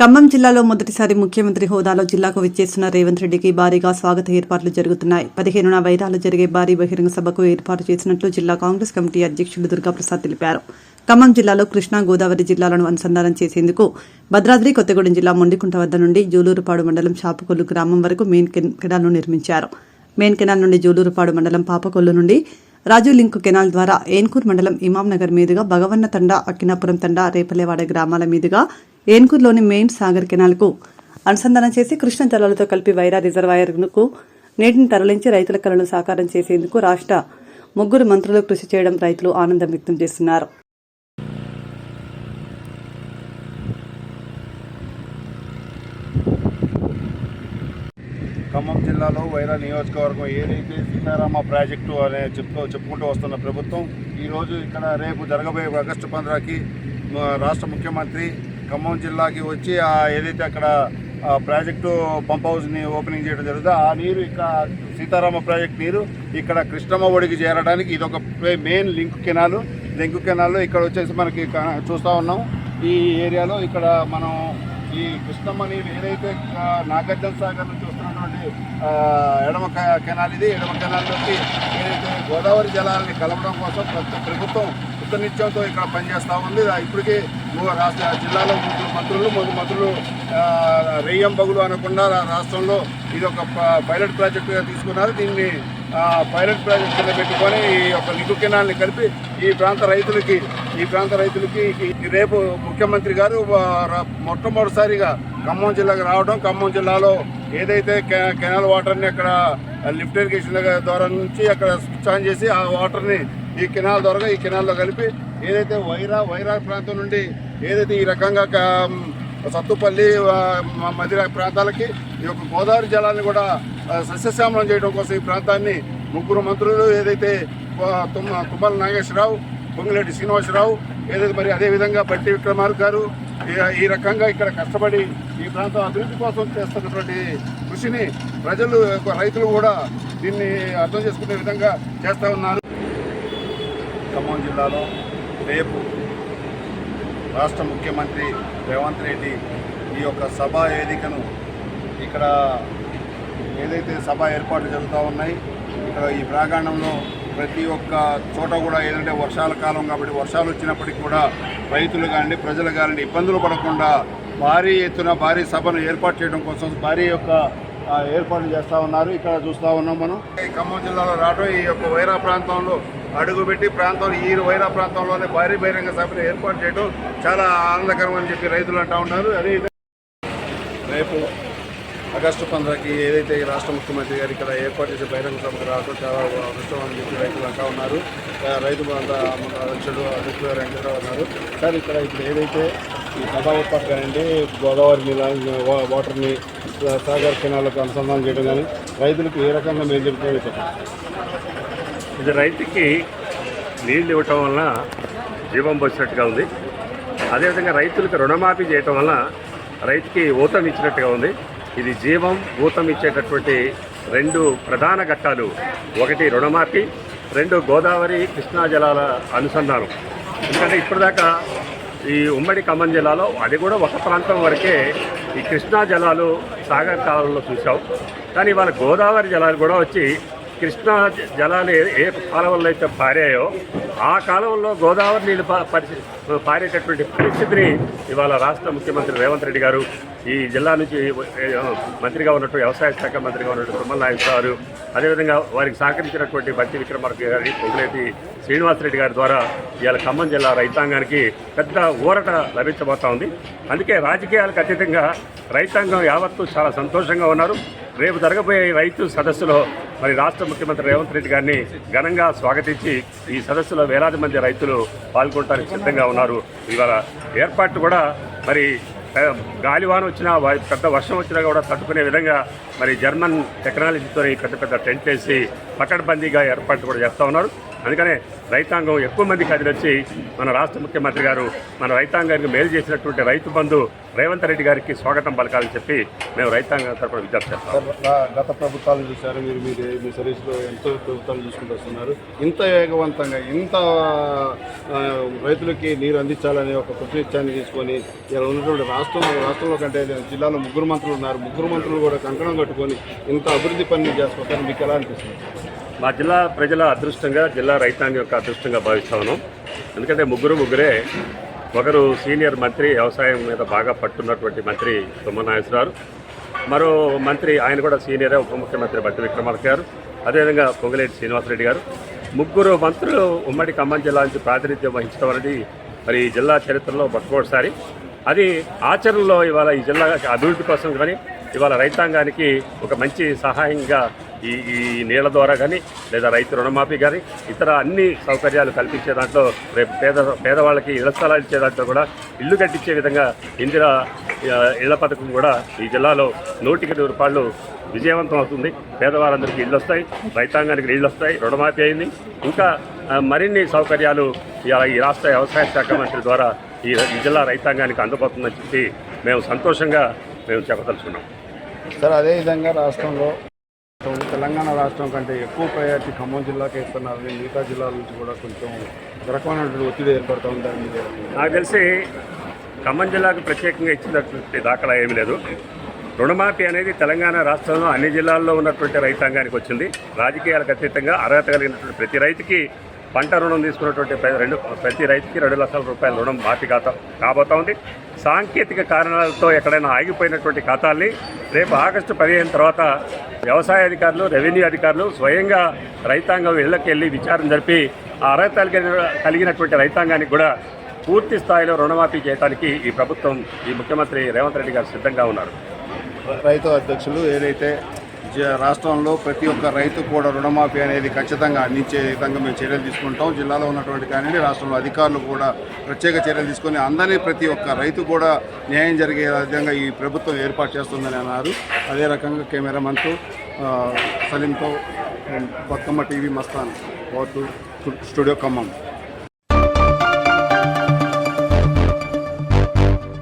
ఖమ్మం జిల్లాలో మొదటిసారి ముఖ్యమంత్రి హోదాలో జిల్లాకు విచ్చేస్తున్న రేవంత్ రెడ్డికి భారీగా స్వాగత ఏర్పాట్లు జరుగుతున్నాయి. పదిహేనున వైరాలో జరిగే భారీ బహిరంగ సభకు ఏర్పాటు చేసినట్లు జిల్లా కాంగ్రెస్ కమిటీ అధ్యక్షులు దుర్గాప్రసాద్ తెలిపారు. ఖమ్మం జిల్లాలో కృష్ణా గోదావరి జిల్లాలను అనుసంధానం చేసేందుకు భద్రాద్రి కొత్తగూడెం జిల్లా మొండికుంట వద్ద నుండి జూలూరుపాడు మండలం చాపకొల్లు గ్రామం వరకు మెయిన్ కెన్- కెనాల్ను నిర్మించారు. మెయిన్ కెనాల్ నుండి జూలూరుపాడు మండలం పాపకొల్లు నుండి రాజు లింక్ కెనాల్ ద్వారా ఏన్కూర్ మండలం ఇమాం నగర్ మీదుగా భగవన్న తండ అక్కినాపురం తండ రేపల్లెవాడ గ్రామాల మీదుగా ఏన్కూర్లోని మెయిన్ సాగర్ కెనాల్కు అనుసంధానం చేసి కృష్ణ జలాలతో కలిపి వైరా రిజర్వాయర్కు నీటిని తరలించి రైతుల కలను సాకారం చేసేందుకు రాష్ట్ర ముగ్గురు మంత్రులు కృషి చేయడం రైతులు ఆనందం వ్యక్తం చేస్తున్నారు ఖమ్మం జిల్లాలో వైరా నియోజకవర్గం ఏదైతే సీతారామ ప్రాజెక్టు అనే చెప్పుకో చెప్పుకుంటూ వస్తున్న ప్రభుత్వం ఈరోజు ఇక్కడ రేపు జరగబోయే ఆగస్టు పంద్రాకి రాష్ట్ర ముఖ్యమంత్రి ఖమ్మం జిల్లాకి వచ్చి ఏదైతే అక్కడ ప్రాజెక్టు పంప్ హౌస్ని ఓపెనింగ్ చేయడం జరుగుతుందో ఆ నీరు ఇక్కడ సీతారామ ప్రాజెక్ట్ నీరు ఇక్కడ కృష్ణమ్మ ఒడికి చేరడానికి ఇది ఒక main link canal. Link canal ఇక్కడ వచ్చేసి మనకి చూస్తూ ఉన్నాం. ఈ ఏరియాలో ఇక్కడ మనం ఈ కృష్ణమ్మ నీరు ఏదైతే నాగార్జున సాగర్ నుంచి ఉన్నటువంటి ఎడమ కెనాల్ ఇది ఎడమ కెనాల్లోకి గోదావరి జలాలని కలపడం కోసం ప్రతి ప్రభుత్వం కృతనిత్యంతో ఇక్కడ పనిచేస్తూ ఉంది. ఆ, ఇప్పటికీ రాష్ట్ర జిల్లాలో ముగ్గురు మంత్రులు మూడు మంత్రులు రెయ్యం బగులు అనకుండా రాష్ట్రంలో ఇది ఒక పైలట్ ప్రాజెక్టుగా తీసుకున్నారు. దీన్ని పైలట్ ప్రాజెక్ట్ కింద పెట్టుకొని ఈ యొక్క నిగు కెనాల్ని కలిపి ఈ ప్రాంత రైతులకి ఈ ప్రాంత రైతులకి రేపు ముఖ్యమంత్రి గారు మొట్టమొదటిసారిగా ఖమ్మం జిల్లాకు రావడం ఖమ్మం జిల్లాలో ఏదైతే కె- కెనాల్ వాటర్ని అక్కడ లిఫ్ట్ ఇరిగేషన్ ద్వారా నుంచి అక్కడ స్విచ్ ఆన్ చేసి ఆ వాటర్ని ఈ కెనాల్ ద్వారా ఈ కెనాల్లో కలిపి ఏదైతే వైరా వైరా ప్రాంతం నుండి ఏదైతే ఈ రకంగా సత్తుపల్లి ఆ, మధిర ప్రాంతాలకి ఈ యొక్క గోదావరి జలాన్ని కూడా సస్యశ్యామలం చేయడం కోసం ఈ ప్రాంతాన్ని ముగ్గురు మంత్రులు ఏదైతే తుమ్మ తుమ్మల నాగేశ్వరరావు పొంగిరెడ్డి శ్రీనివాసరావు ఏదైతే మరి అదేవిధంగా బట్టి విక్రమార్క గారు ఈ- ఈ రకంగా ఇక్కడ కష్టపడి ఈ ప్రాంతం అభివృద్ధి కోసం చేస్తున్నటువంటి కృషిని ప్రజలు రైతులు కూడా దీన్ని అర్థం చేసుకునే విధంగా చేస్తూ ఉన్నారు. ఖమ్మం జిల్లాలో రేపు రాష్ట్ర ముఖ్యమంత్రి రేవంత్ రెడ్డి ఈ యొక్క సభ వేదికను ఇక్కడ ఏదైతే సభ ఏర్పాట్లు జరుగుతూ ఉన్నాయి ఇక్కడ ఈ ప్రాంగణంలో ప్రతి ఒక్క చోట కూడా ఏదంటే వర్షాల కాలం కాబట్టి వర్షాలు వచ్చినప్పటికీ కూడా రైతులు కానీ ప్రజలు కానీ ఇబ్బందులు పడకుండా భారీ ఎత్తున భారీ సభను ఏర్పాటు చేయడం కోసం భారీ యొక్క ఏర్పాట్లు చేస్తూ ఉన్నారు. ఇక్కడ చూస్తూ ఉన్నాం మనం. ఈ ఖమ్మం జిల్లాలో రావడం ఈ యొక్క వైరా ప్రాంతంలో అడుగుపెట్టి ప్రాంతంలో ఈ వైరా ప్రాంతంలోనే భారీ బహిరంగ సభను ఏర్పాటు చేయడం చాలా ఆనందకరం అని చెప్పి రైతులు అంటూ ఉన్నారు. అదే రేపు ఆగస్టు పంద్రకి ఏదైతే రాష్ట్ర ముఖ్యమంత్రి గారు ఇక్కడ ఏర్పాటు చేసే బహిరంగ సభకు రావడం చాలా అదృష్టం అని చెప్పి రైతులు అంటా ఉన్నారు. రైతు అంతా మన అధ్యక్షుడు అధ్యక్షుడు గారు వెంకటరావు ఉన్నారు. సార్ ఇక్కడ ఇప్పుడు ఏదైతే ఈ సభ ఏర్పాటు కానివ్వండి గోదావరి నీళ్ళ వా- వాటర్ని సాగర్ కెనాలకు అనుసంధానం చేయడం కానీ రైతులకు ఏ రకంగా మేము చెప్తాం చెప్పండి. ఇది రైతుకి నీళ్ళు ఇవ్వటం వలన జీవం పోసినట్టుగా ఉంది. అదేవిధంగా రైతులకు రుణమాఫీ చేయటం వలన రైతుకి ఊతం ఇచ్చినట్టుగా ఉంది. ఇది జీవం భూతం ఇచ్చేటటువంటి రెండు ప్రధాన ఘట్టాలు. ఒకటి రుణమాఫీ రెండు గోదావరి కృష్ణా జలాల అనుసంధానం. ఎందుకంటే ఇప్పటిదాకా ఈ ఉమ్మడి ఖమ్మం జిల్లాలో అది కూడా ఒక ప్రాంతం వరకే ఈ కృష్ణా జలాలు సాగర్ కాలంలో చూసాం కానీ ఇవాళ గోదావరి జలాలు కూడా వచ్చి కృష్ణా జలాలు ఏ ఏ కాలువల్లో అయితే పారాయో ఆ కాలంలో గోదావరి నీళ్ళు పరిస్థితి పారేటటువంటి పరిస్థితిని ఇవాళ రాష్ట్ర ముఖ్యమంత్రి రేవంత్ రెడ్డి గారు ఈ జిల్లా నుంచి మంత్రిగా ఉన్నట్టు వ్యవసాయ శాఖ మంత్రిగా ఉన్నట్టు తుమ్మల నాయక్ గారు అదేవిధంగా వారికి సహకరించినటువంటి బట్టి విక్రమార్క గారి పొగులేటి శ్రీనివాసరెడ్డి గారి ద్వారా ఇవాళ ఖమ్మం జిల్లా రైతాంగానికి పెద్ద ఊరట లభించబోతా ఉంది. అందుకే రాజకీయాలకు అతీతంగా రైతాంగం యావత్తు చాలా సంతోషంగా ఉన్నారు. రేపు జరగబోయే రైతు సదస్సులో మరి రాష్ట్ర ముఖ్యమంత్రి రేవంత్ రెడ్డి గారిని ఘనంగా స్వాగతించి ఈ సదస్సులో వేలాది మంది రైతులు పాల్గొనడానికి సిద్ధంగా ఉన్నారు. ఇవాళ ఏర్పాట్లు కూడా మరి గాలివాన వచ్చినా పెద్ద వర్షం వచ్చినా కూడా తట్టుకునే విధంగా మరి జర్మన్ టెక్నాలజీతో పెద్ద పెద్ద టెంట్ వేసి పకడ్బందీగా ఏర్పాట్లు కూడా చేస్తూ ఉన్నారు. అందుకనే రైతాంగం ఎక్కువ మంది కదిలొచ్చి మన రాష్ట్ర ముఖ్యమంత్రి గారు మన రైతాంగానికి మేలు చేసినటువంటి రైతు బంధు రేవంత్ రెడ్డి గారికి స్వాగతం పలకాలని చెప్పి మేము రైతాంగం తరపున విజ్ఞప్తి చేస్తాం. గత ప్రభుత్వాలు చూశారు మీరు మీరు మీ సర్వీస్లో ఎంతో ప్రభుత్వాలు చూసుకుంటూ వస్తున్నారు. ఇంత వేగవంతంగా ఇంత రైతులకి నీరు అందించాలనే ఒక కృతనిత్యాన్ని తీసుకొని ఇలా ఉన్నటువంటి రాష్ట్రంలో రాష్ట్రంలో కంటే జిల్లాలో ముగ్గురు మంత్రులు ఉన్నారు. ముగ్గురు మంత్రులు కూడా కంకణం కట్టుకొని ఇంత అభివృద్ధి పనులు చేసుకుంటారు మీకు ఎలా అనిపిస్తుంది? మా జిల్లా ప్రజల అదృష్టంగా జిల్లా రైతాంగం యొక్క అదృష్టంగా భావిస్తా ఉన్నాం. ఎందుకంటే ముగ్గురు ముగ్గురే ఒకరు సీనియర్ మంత్రి వ్యవసాయం మీద బాగా పట్టున్నటువంటి మంత్రి తుమ్మనాగేశ్వరరావు మరో మంత్రి ఆయన కూడా సీనియరే ఉప ముఖ్యమంత్రి బట్టి విక్రమార్క గారు. అదేవిధంగా పొంగులేటి శ్రీనివాసరెడ్డి గారు. ముగ్గురు మంత్రులు ఉమ్మడి ఖమ్మం జిల్లా నుంచి ప్రాతినిధ్యం వహించడం అనేది మరి ఈ జిల్లా చరిత్రలో మొట్టమొదటిసారి అది ఆచరణలో ఇవాళ ఈ జిల్లా అభివృద్ధి కోసం కానీ ఇవాళ రైతాంగానికి ఒక మంచి సహాయంగా ఈ ఈ నీళ్ళ ద్వారా కానీ లేదా రైతు రుణమాఫీ కానీ ఇతర అన్ని సౌకర్యాలు కల్పించే దాంట్లో రేపు పేద పేదవాళ్ళకి ఇళ్ళ స్థలాలు ఇచ్చే దాంట్లో కూడా ఇల్లు కట్టించే విధంగా ఇందిరా ఇళ్ళ పథకం కూడా ఈ జిల్లాలో నూటికి నూరు రూపాయలు విజయవంతం అవుతుంది. పేదవారందరికీ ఇళ్ళు వస్తాయి రైతాంగానికి నీళ్ళు వస్తాయి రుణమాఫీ అయింది. ఇంకా మరిన్ని సౌకర్యాలు ఈ రాష్ట్ర వ్యవసాయ శాఖ మంత్రి ద్వారా ఈ ఈ జిల్లా రైతాంగానికి అందబోతుందని చెప్పి మేము సంతోషంగా మేము చెప్పదలుచుకున్నాం. సార్ అదేవిధంగా రాష్ట్రంలో తెలంగాణ రాష్ట్రం కంటే ఎక్కువ ప్రయారిటీ ఖమ్మం జిల్లాకే ఇస్తున్నారని మిగతా జిల్లాల నుంచి కూడా కొంచెం రకమైనటువంటి ఒత్తిడి ఏర్పడుతూ ఉందని నాకు తెలిసి ఖమ్మం జిల్లాకు ప్రత్యేకంగా ఇచ్చినటువంటి దాఖలా ఏమీ లేదు. రుణమాఫీ అనేది తెలంగాణ రాష్ట్రంలో అన్ని జిల్లాల్లో ఉన్నటువంటి రైతాంగానికి వచ్చింది. రాజకీయాలకు అతీతంగా అర్హత కలిగినటువంటి ప్రతి రైతుకి పంట రుణం తీసుకున్నటువంటి రెండు ప్రతి రైతుకి రెండు లక్షల రూపాయల రుణం మాఫీ ఖాతా కాబోతా ఉంది. సాంకేతిక కారణాలతో ఎక్కడైనా ఆగిపోయినటువంటి ఖాతాల్ని రేపు ఆగస్టు పదిహేను తర్వాత వ్యవసాయ అధికారులు రెవెన్యూ అధికారులు స్వయంగా రైతాంగం ఇళ్ళకు వెళ్ళి విచారణ జరిపి ఆ అర్హత కలిగినటువంటి రైతాంగానికి కూడా పూర్తి స్థాయిలో రుణమాఫీ చేయడానికి ఈ ప్రభుత్వం ఈ ముఖ్యమంత్రి రేవంత్ రెడ్డి గారు సిద్ధంగా ఉన్నారు. రైతు అధ్యక్షులు ఏదైతే రాష్ట్రంలో ప్రతి ఒక్క రైతు కూడా రుణమాఫీ అనేది ఖచ్చితంగా అందించే విధంగా మేము చర్యలు తీసుకుంటాం. జిల్లాలో ఉన్నటువంటి కానీ రాష్ట్రంలో అధికారులు కూడా ప్రత్యేక చర్యలు తీసుకొని అందరినీ ప్రతి ఒక్క రైతు కూడా న్యాయం జరిగే విధంగా ఈ ప్రభుత్వం ఏర్పాటు చేస్తుందని అన్నారు. అదే రకంగా కెమెరామన్తో సలీంతో బతుకమ్మ టీవీ మస్తాన్ పోతు స్టూడియో ఖమ్మం.